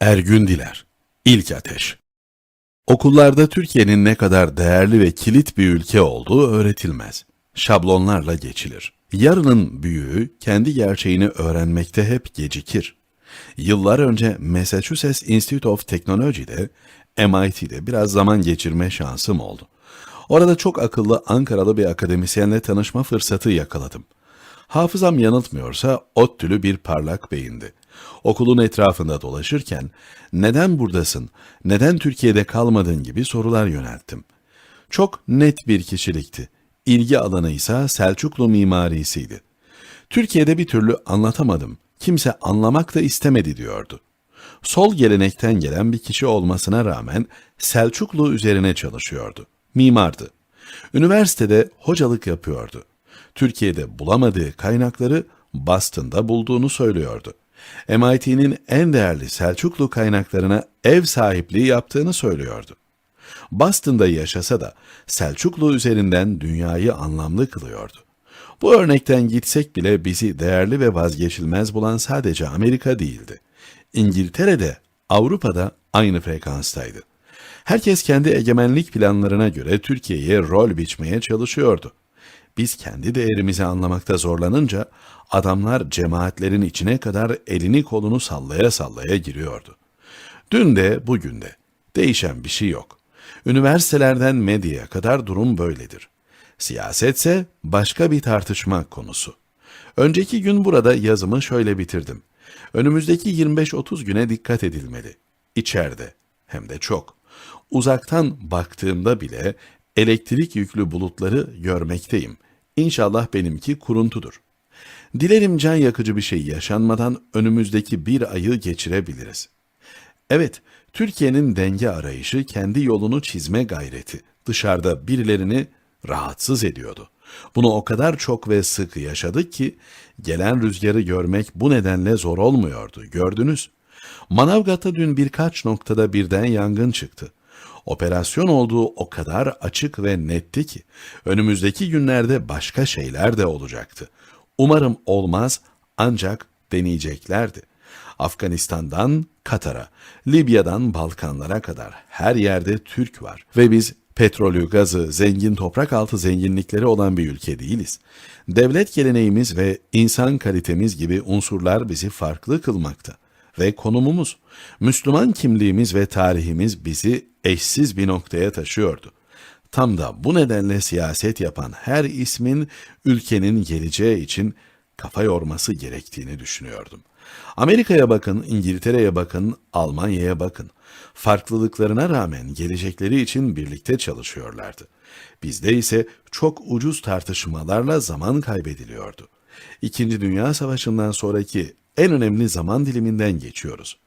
Ergün Diler İlk Ateş Okullarda Türkiye'nin ne kadar değerli ve kilit bir ülke olduğu öğretilmez. Şablonlarla geçilir. Yarının büyüğü kendi gerçeğini öğrenmekte hep gecikir. Yıllar önce Massachusetts Institute of Technology'de, MIT'de biraz zaman geçirme şansım oldu. Orada çok akıllı Ankaralı bir akademisyenle tanışma fırsatı yakaladım. Hafızam yanıltmıyorsa ODTÜ'lü bir parlak beyindi. Okulun etrafında dolaşırken neden buradasın, neden Türkiye'de kalmadın gibi sorular yönelttim. Çok net bir kişilikti. İlgi alanı ise Selçuklu mimarisiydi. Türkiye'de bir türlü anlatamadım. Kimse anlamak da istemedi diyordu. Sol gelenekten gelen bir kişi olmasına rağmen Selçuklu üzerine çalışıyordu. Mimardı. Üniversitede hocalık yapıyordu. Türkiye'de bulamadığı kaynakları Boston'da bulduğunu söylüyordu. MIT'nin en değerli Selçuklu kaynaklarına ev sahipliği yaptığını söylüyordu. Boston'da yaşasa da Selçuklu üzerinden dünyayı anlamlı kılıyordu. Bu örnekten gitsek bile bizi değerli ve vazgeçilmez bulan sadece Amerika değildi. İngiltere'de, Avrupa'da aynı frekanstaydı. Herkes kendi egemenlik planlarına göre Türkiye'ye rol biçmeye çalışıyordu. Biz kendi değerimizi anlamakta zorlanınca adamlar cemaatlerin içine kadar elini kolunu sallaya sallaya giriyordu. Dün de bugün de değişen bir şey yok. Üniversitelerden medyaya kadar durum böyledir. Siyasetse başka bir tartışma konusu. Önceki gün burada yazımı şöyle bitirdim. Önümüzdeki 25-30 güne dikkat edilmeli. İçeride hem de çok. Uzaktan baktığımda bile elektrik yüklü bulutları görmekteyim. İnşallah benimki kuruntudur. Dilerim can yakıcı bir şey yaşanmadan önümüzdeki bir ayı geçirebiliriz. Evet, Türkiye'nin denge arayışı kendi yolunu çizme gayreti dışarıda birilerini rahatsız ediyordu. Bunu o kadar çok ve sık yaşadık ki gelen rüzgarı görmek bu nedenle zor olmuyordu. Gördünüz. Manavgat'ta dün birkaç noktada birden yangın çıktı. Operasyon olduğu o kadar açık ve netti ki önümüzdeki günlerde başka şeyler de olacaktı. Umarım olmaz ancak deneyeceklerdi. Afganistan'dan Katar'a, Libya'dan Balkanlara kadar her yerde Türk var ve biz petrolü, gazı, zengin toprak altı zenginlikleri olan bir ülke değiliz. Devlet geleneğimiz ve insan kalitemiz gibi unsurlar bizi farklı kılmakta ve konumumuz, Müslüman kimliğimiz ve tarihimiz bizi eşsiz bir noktaya taşıyordu. Tam da bu nedenle siyaset yapan her ismin ülkenin geleceği için kafa yorması gerektiğini düşünüyordum. Amerika'ya bakın, İngiltere'ye bakın, Almanya'ya bakın. Farklılıklarına rağmen gelecekleri için birlikte çalışıyorlardı. Bizde ise çok ucuz tartışmalarla zaman kaybediliyordu. İkinci Dünya Savaşı'ndan sonraki en önemli zaman diliminden geçiyoruz.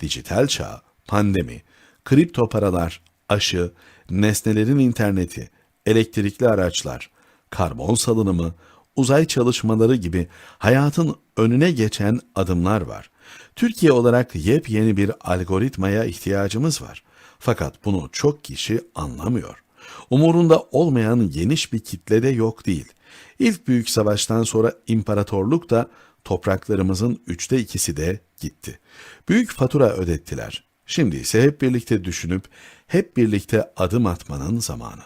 Dijital çağ, pandemi, kripto paralar, aşı, nesnelerin interneti, elektrikli araçlar, karbon salınımı, uzay çalışmaları gibi hayatın önüne geçen adımlar var. Türkiye olarak yepyeni bir algoritmaya ihtiyacımız var. Fakat bunu çok kişi anlamıyor. Umurunda olmayan geniş bir kitle de yok değil. İlk büyük savaştan sonra imparatorluk da topraklarımızın üçte ikisi de gitti. Büyük fatura ödettiler. Şimdi ise hep birlikte düşünüp hep birlikte adım atmanın zamanı.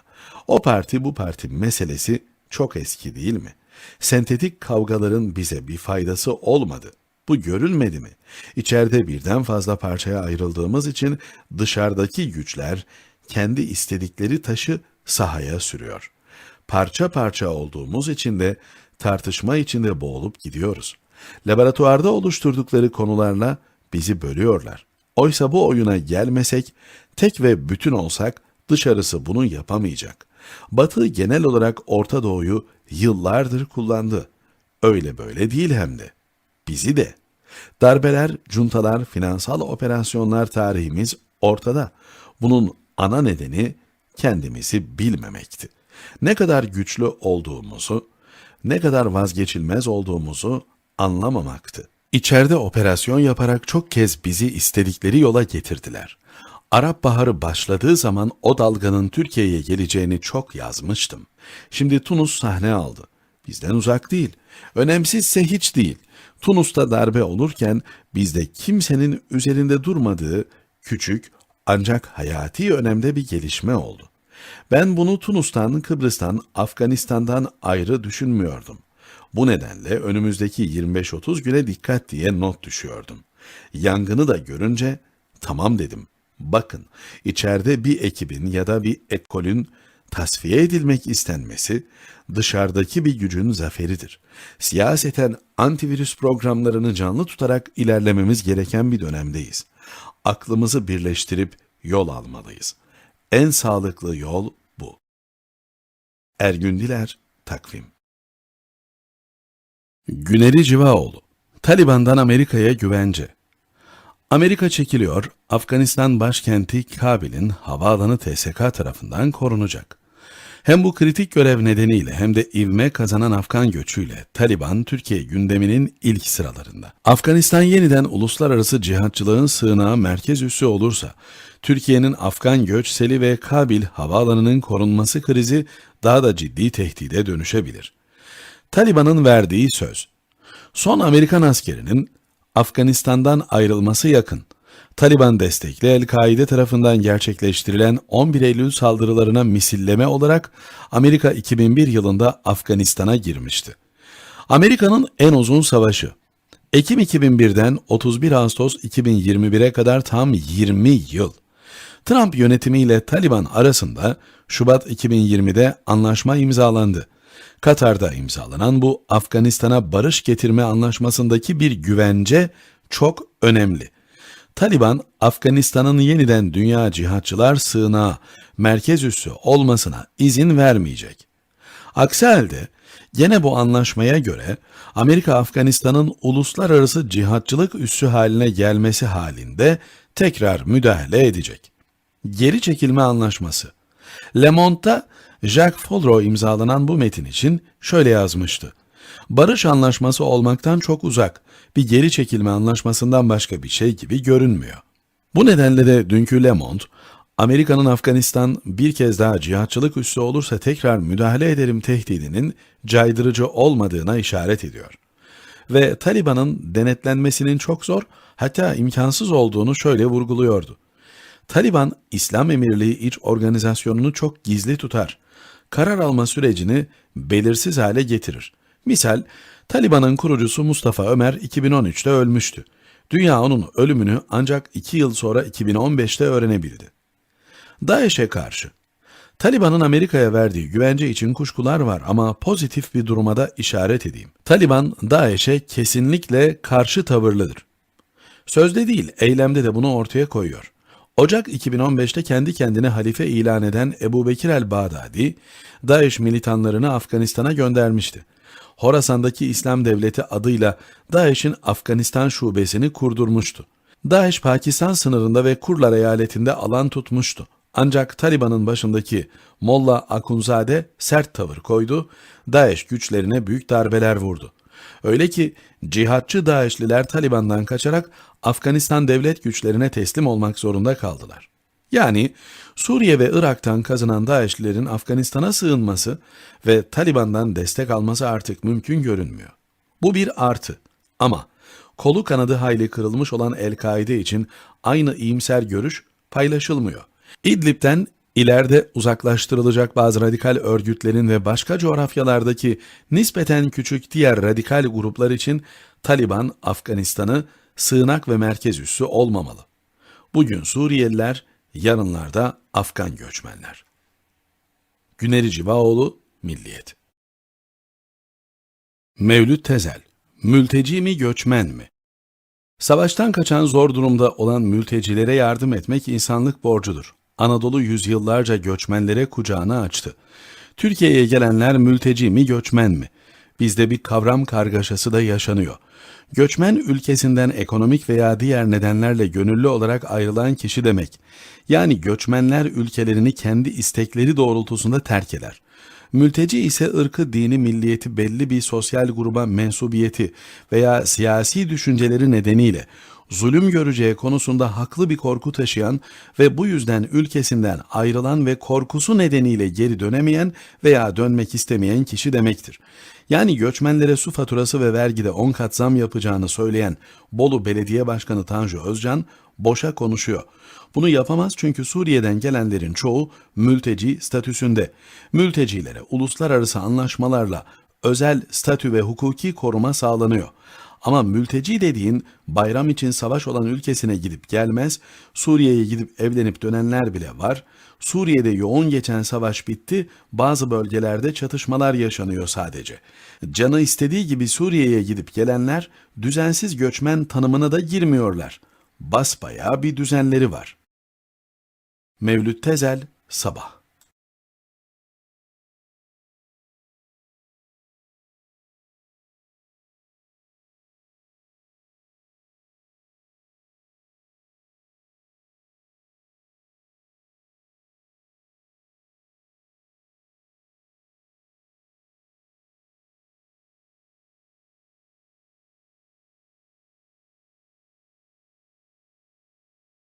O parti bu parti meselesi çok eski değil mi? Sentetik kavgaların bize bir faydası olmadı. Bu görülmedi mi? İçeride birden fazla parçaya ayrıldığımız için dışarıdaki güçler kendi istedikleri taşı sahaya sürüyor. Parça parça olduğumuz için de tartışma içinde boğulup gidiyoruz. Laboratuvarda oluşturdukları konularla bizi bölüyorlar. Oysa bu oyuna gelmesek, tek ve bütün olsak dışarısı bunu yapamayacak. Batı genel olarak Orta Doğu'yu yıllardır kullandı. Öyle böyle değil hem de. Bizi de. Darbeler, cuntalar, finansal operasyonlar tarihimiz ortada. Bunun ana nedeni kendimizi bilmemekti. Ne kadar güçlü olduğumuzu, ne kadar vazgeçilmez olduğumuzu anlamamaktı. İçeride operasyon yaparak çok kez bizi istedikleri yola getirdiler. Arap Baharı başladığı zaman o dalganın Türkiye'ye geleceğini çok yazmıştım. Şimdi Tunus sahne aldı. Bizden uzak değil. Önemsizse hiç değil. Tunus'ta darbe olurken bizde kimsenin üzerinde durmadığı küçük ancak hayati önemde bir gelişme oldu. Ben bunu Tunus'tan, Kıbrıs'tan, Afganistan'dan ayrı düşünmüyordum. Bu nedenle önümüzdeki 25-30 güne dikkat diye not düşüyordum. Yangını da görünce tamam dedim. Bakın içeride bir ekibin ya da bir ekolün tasfiye edilmek istenmesi dışarıdaki bir gücün zaferidir. Siyaseten antivirüs programlarını canlı tutarak ilerlememiz gereken bir dönemdeyiz. Aklımızı birleştirip yol almalıyız. En sağlıklı yol bu. Ergün Diler, Takvim Güneri Civaoğlu Taliban'dan Amerika'ya güvence Amerika çekiliyor, Afganistan başkenti Kabil'in havaalanı TSK tarafından korunacak. Hem bu kritik görev nedeniyle hem de ivme kazanan Afgan göçüyle Taliban Türkiye gündeminin ilk sıralarında. Afganistan yeniden uluslararası cihatçılığın sığınağı merkez üssü olursa, Türkiye'nin Afgan göç seli ve Kabil havaalanının korunması krizi daha da ciddi tehdide dönüşebilir. Taliban'ın verdiği söz, son Amerikan askerinin Afganistan'dan ayrılması yakın. Taliban destekli El-Kaide tarafından gerçekleştirilen 11 Eylül saldırılarına misilleme olarak Amerika 2001 yılında Afganistan'a girmişti. Amerika'nın en uzun savaşı. Ekim 2001'den 31 Ağustos 2021'e kadar tam 20 yıl. Trump yönetimiyle Taliban arasında Şubat 2020'de anlaşma imzalandı. Katar'da imzalanan bu Afganistan'a barış getirme anlaşmasındaki bir güvence çok önemli. Taliban, Afganistan'ın yeniden dünya cihatçılar sığınağı, merkez üssü olmasına izin vermeyecek. Aksi halde gene bu anlaşmaya göre Amerika Afganistan'ın uluslararası cihatçılık üssü haline gelmesi halinde tekrar müdahale edecek. Geri çekilme anlaşması. Le Monde'da Jacques Folro imzalanan bu metin için şöyle yazmıştı. Barış anlaşması olmaktan çok uzak, bir geri çekilme anlaşmasından başka bir şey gibi görünmüyor. Bu nedenle de dünkü Le Monde, Amerika'nın Afganistan bir kez daha cihatçılık üssü olursa tekrar müdahale ederim tehdidinin caydırıcı olmadığına işaret ediyor. Ve Taliban'ın denetlenmesinin çok zor, hatta imkansız olduğunu şöyle vurguluyordu. Taliban, İslam Emirliği iç organizasyonunu çok gizli tutar. Karar alma sürecini belirsiz hale getirir. Misal, Taliban'ın kurucusu Mustafa Ömer 2013'te ölmüştü. Dünya onun ölümünü ancak 2 yıl sonra 2015'te öğrenebildi. DAEŞ'e karşı Taliban'ın Amerika'ya verdiği güvence için kuşkular var ama pozitif bir duruma da işaret edeyim. Taliban, DAEŞ'e kesinlikle karşı tavırlıdır. Sözde değil, eylemde de bunu ortaya koyuyor. Ocak 2015'te kendi kendine halife ilan eden Ebu Bekir el-Bağdadi, DAEŞ militanlarını Afganistan'a göndermişti. Horasan'daki İslam Devleti adıyla DAEŞ'in Afganistan şubesini kurdurmuştu. DAEŞ Pakistan sınırında ve Kurlar eyaletinde alan tutmuştu. Ancak Taliban'ın başındaki Molla Akunzade sert tavır koydu, DAEŞ güçlerine büyük darbeler vurdu. Öyle ki cihatçı DAEŞ'liler Taliban'dan kaçarak Afganistan devlet güçlerine teslim olmak zorunda kaldılar. Yani Suriye ve Irak'tan kazınan DAEŞ'lilerin Afganistan'a sığınması ve Taliban'dan destek alması artık mümkün görünmüyor. Bu bir artı ama kolu kanadı hayli kırılmış olan El-Kaide için aynı iyimser görüş paylaşılmıyor. İdlib'den ileride uzaklaştırılacak bazı radikal örgütlerin ve başka coğrafyalardaki nispeten küçük diğer radikal gruplar için Taliban Afganistan'ı sığınak ve merkez üssü olmamalı. Bugün Suriyeliler, yarınlarda Afgan göçmenler. Güneri Civaoğlu, Milliyet Mevlüt Tezel, mülteci mi göçmen mi? Savaştan kaçan zor durumda olan mültecilere yardım etmek insanlık borcudur. Anadolu yüzyıllarca göçmenlere kucağını açtı. Türkiye'ye gelenler mülteci mi göçmen mi? Bizde bir kavram kargaşası da yaşanıyor. Göçmen ülkesinden ekonomik veya diğer nedenlerle gönüllü olarak ayrılan kişi demek. Yani göçmenler ülkelerini kendi istekleri doğrultusunda terk eder. Mülteci ise ırkı, dini, milliyeti belli bir sosyal gruba mensubiyeti veya siyasi düşünceleri nedeniyle zulüm göreceği konusunda haklı bir korku taşıyan ve bu yüzden ülkesinden ayrılan ve korkusu nedeniyle geri dönemeyen veya dönmek istemeyen kişi demektir. Yani göçmenlere su faturası ve vergide 10 kat zam yapacağını söyleyen Bolu Belediye Başkanı Tanju Özcan boşa konuşuyor. Bunu yapamaz çünkü Suriye'den gelenlerin çoğu mülteci statüsünde. Mültecilere uluslararası anlaşmalarla özel statü ve hukuki koruma sağlanıyor. Ama mülteci dediğin bayram için savaş olan ülkesine gidip gelmez, Suriye'ye gidip evlenip dönenler bile var. Suriye'de yoğun geçen savaş bitti, bazı bölgelerde çatışmalar yaşanıyor sadece. Canı istediği gibi Suriye'ye gidip gelenler düzensiz göçmen tanımına da girmiyorlar. Basbayağı bir düzenleri var. Mevlüt Tezel, Sabah